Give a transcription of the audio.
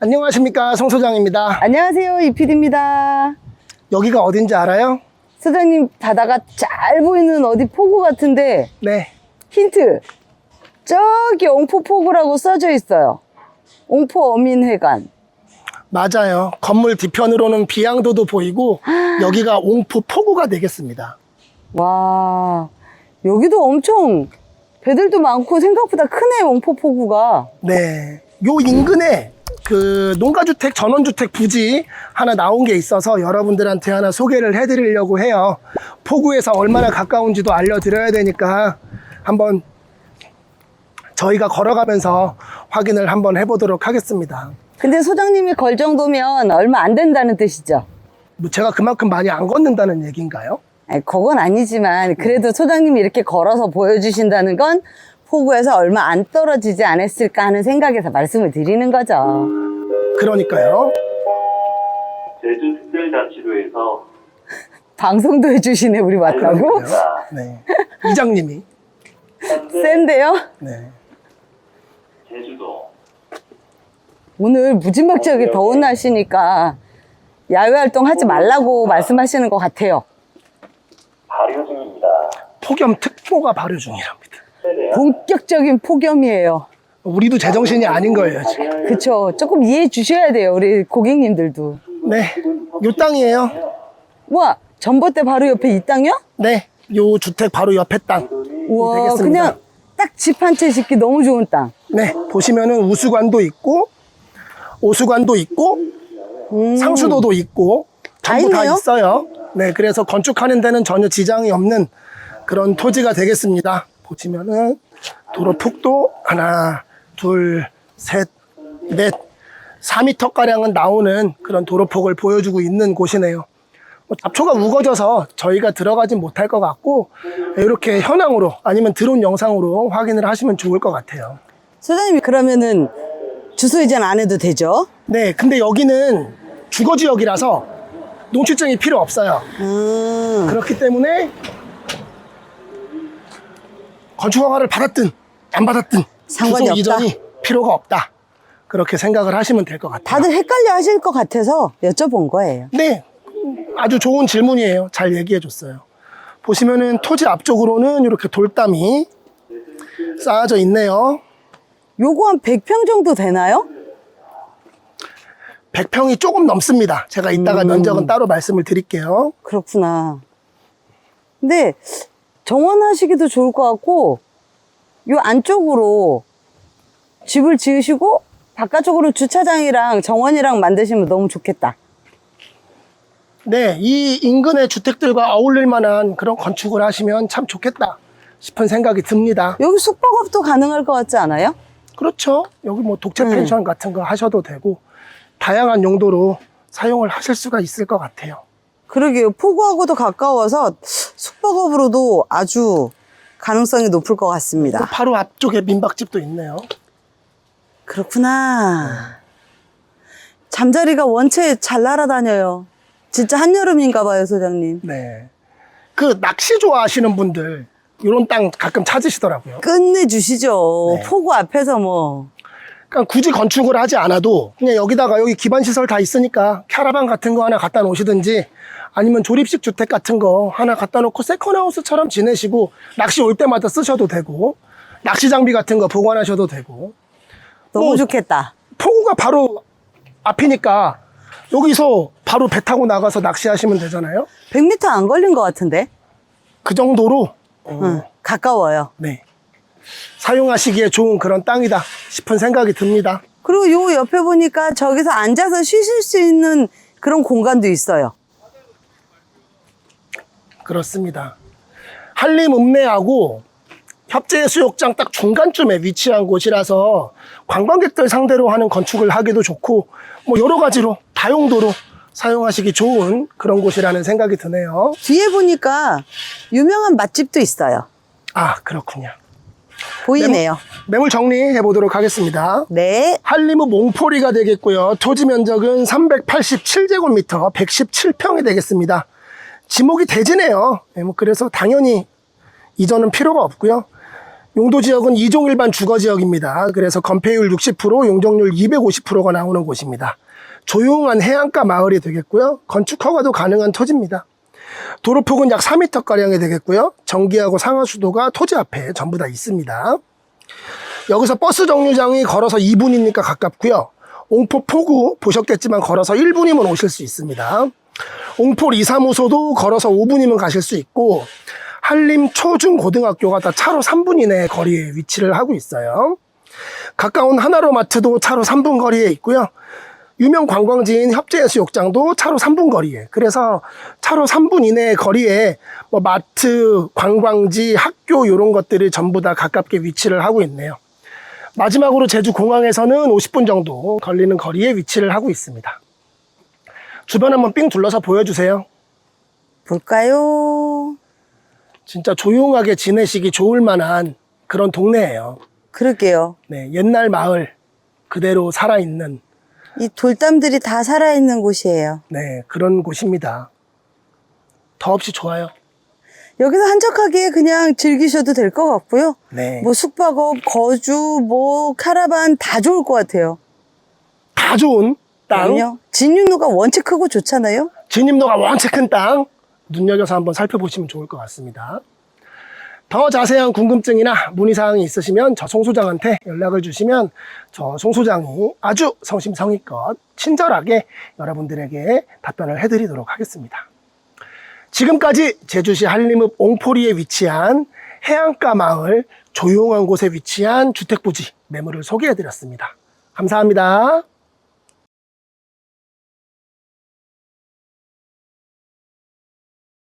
안녕하십니까 송 소장입니다. 안녕하세요, 이PD입니다. 여기가 어딘지 알아요? 소장님 바다가 잘 보이는 어디 포구 같은데 네, 힌트. 저기 옹포포구라고 써져 있어요. 옹포 어민회관. 맞아요. 건물 뒤편으로는 비양도도 보이고 여기가 옹포 포구가 되겠습니다. 와, 여기도 엄청 배들도 많고 생각보다 크네, 옹포포구가. 네, 요 인근에 그 농가주택 전원주택 부지 하나 나온 게 있어서 여러분들한테 하나 소개를 해드리려고 해요. 포구에서 얼마나 가까운지도 알려드려야 되니까 한번 저희가 걸어가면서 확인을 한번 해보도록 하겠습니다. 근데 소장님이 걸 정도면 얼마 안 된다는 뜻이죠? 뭐 제가 그만큼 많이 안 걷는다는 얘기인가요? 아니, 그건 아니지만 그래도 소장님이 이렇게 걸어서 보여주신다는 건 포구에서 얼마 안 떨어지지 않았을까 하는 생각에서 말씀을 드리는 거죠. 그러니까요. 제주특별자치도에서 방송도 해주시네 우리 왔다고? 네. 이장님이. 현재 센데요? 네. 제주도 오늘 무지막지하게 더운 날씨니까 야외 활동 하지 말라고 말씀하시는 것 같아요. 발효 중입니다. 폭염 특보가 발효 중이랍니다. 본격적인 폭염이에요. 우리도 제정신이 아닌 거예요, 지금. 그쵸. 조금 이해해 주셔야 돼요. 우리 고객님들도. 네. 요 땅이에요. 와, 전봇대 바로 옆에 이 땅이요? 네. 요 주택 바로 옆에 땅. 우와, 되겠습니다. 그냥 딱 집 한 채 짓기 너무 좋은 땅. 네. 보시면은 우수관도 있고, 오수관도 있고, 상수도도 있고, 전부 다 음. 있네요? 있어요. 네. 그래서 건축하는 데는 전혀 지장이 없는 그런 토지가 되겠습니다. 보시면은 도로 폭도 하나, 둘, 셋, 넷, 4m 가량은 나오는 그런 도로 폭을 보여주고 있는 곳이네요. 뭐 잡초가 우거져서 저희가 들어가진 못할 것 같고 이렇게 현황으로 아니면 드론 영상으로 확인을 하시면 좋을 것 같아요. 소장님, 그러면은 주소 이전 안 해도 되죠? 네, 근데 여기는 주거 지역이라서 농취증이 필요 없어요. 음, 그렇기 때문에 건축 허가를 받았든 안 받았든 상관이 주소 없다. 이전이 필요가 없다. 그렇게 생각을 하시면 될 것 같아요. 다들 헷갈려 하실 것 같아서 여쭤본 거예요. 네, 아주 좋은 질문이에요. 잘 얘기해 줬어요. 보시면은 토지 앞쪽으로는 이렇게 돌담이 쌓아져 있네요. 요거 한 100평 정도 되나요? 100평이 조금 넘습니다. 제가 이따가 면적은 따로 말씀을 드릴게요. 그렇구나. 근데 정원하시기도 좋을 것 같고 요 안쪽으로 집을 지으시고 바깥쪽으로 주차장이랑 정원이랑 만드시면 너무 좋겠다. 네, 이 인근의 주택들과 어울릴 만한 그런 건축을 하시면 참 좋겠다 싶은 생각이 듭니다. 여기 숙박업도 가능할 것 같지 않아요? 그렇죠. 여기 뭐 독채 음. 펜션 같은 거 하셔도 되고 다양한 용도로 사용을 하실 수가 있을 것 같아요. 그러게요. 포구하고도 가까워서 숙박업으로도 아주 가능성이 높을 것 같습니다. 바로 앞쪽에 민박집도 있네요. 그렇구나. 잠자리가 원체 잘 날아다녀요. 진짜 한여름인가 봐요, 소장님. 네. 그 낚시 좋아하시는 분들 이런 땅 가끔 찾으시더라고요. 끝내주시죠. 네. 포구 앞에서 뭐. 그러니까 굳이 건축을 하지 않아도 그냥 여기다가 여기 기반 시설 다 있으니까 캐러반 같은 거 하나 갖다 놓으시든지 아니면 조립식 주택 같은 거 하나 갖다 놓고 세컨하우스처럼 지내시고 낚시 올 때마다 쓰셔도 되고 낚시 장비 같은 거 보관하셔도 되고 너무 뭐, 좋겠다. 포구가 바로 앞이니까 여기서 바로 배 타고 나가서 낚시하시면 되잖아요. 100m 안 걸린 것 같은데? 그 정도로 어, 응, 가까워요. 네 사용하시기에 좋은 그런 땅이다 싶은 생각이 듭니다. 그리고 요 옆에 보니까 저기서 앉아서 쉬실 수 있는 그런 공간도 있어요. 그렇습니다. 한림 읍내하고 협재해수욕장 딱 중간쯤에 위치한 곳이라서 관광객들 상대로 하는 건축을 하기도 좋고 뭐 여러 가지로 다용도로 사용하시기 좋은 그런 곳이라는 생각이 드네요. 뒤에 보니까 유명한 맛집도 있어요. 아 그렇군요. 보이네요. 매물 정리해 보도록 하겠습니다. 네. 한림읍 몽포리가 되겠고요. 토지 면적은 387제곱미터 117평이 되겠습니다. 지목이 대지네요. 네, 뭐 그래서 당연히 이전은 필요가 없고요. 용도 지역은 이종 일반 주거 지역입니다. 그래서 건폐율 60%, 용적률 250%가 나오는 곳입니다. 조용한 해안가 마을이 되겠고요. 건축 허가도 가능한 토지입니다. 도로폭은 약 4m가량이 되겠고요. 전기하고 상하수도가 토지 앞에 전부 다 있습니다. 여기서 버스 정류장이 걸어서 2분이니까 가깝고요. 옹포 포구 보셨겠지만 걸어서 1분이면 오실 수 있습니다. 옹포 이사무소도 걸어서 5분이면 가실 수 있고 한림 초중고등학교가 다 차로 3분 이내 거리에 위치를 하고 있어요. 가까운 하나로마트도 차로 3분 거리에 있고요. 유명 관광지인 협재해수욕장도 차로 3분 거리에. 그래서 차로 3분 이내 거리에 뭐 마트, 관광지, 학교 이런 것들이 전부 다 가깝게 위치를 하고 있네요. 마지막으로 제주 공항에서는 50분 정도 걸리는 거리에 위치를 하고 있습니다. 주변 한번 삥 둘러서 보여주세요. 볼까요? 진짜 조용하게 지내시기 좋을 만한 그런 동네예요. 그러게요. 네, 옛날 마을 그대로 살아있는 이 돌담들이 다 살아있는 곳이에요. 네, 그런 곳입니다. 더없이 좋아요. 여기서 한적하게 그냥 즐기셔도 될 것 같고요. 네. 뭐 숙박업, 거주, 뭐 카라반 다 좋을 것 같아요. 다 좋은 땅, 그럼요. 진윤로가 원체 크고 좋잖아요. 진입로가 원체 큰 땅, 눈여겨서 한번 살펴보시면 좋을 것 같습니다. 더 자세한 궁금증이나 문의사항이 있으시면 저 송 소장한테 연락을 주시면 저 송 소장이 아주 성심성의껏 친절하게 여러분들에게 답변을 해드리도록 하겠습니다. 지금까지 제주시 한림읍 옹포리에 위치한 해안가 마을 조용한 곳에 위치한 주택부지 매물을 소개해드렸습니다. 감사합니다.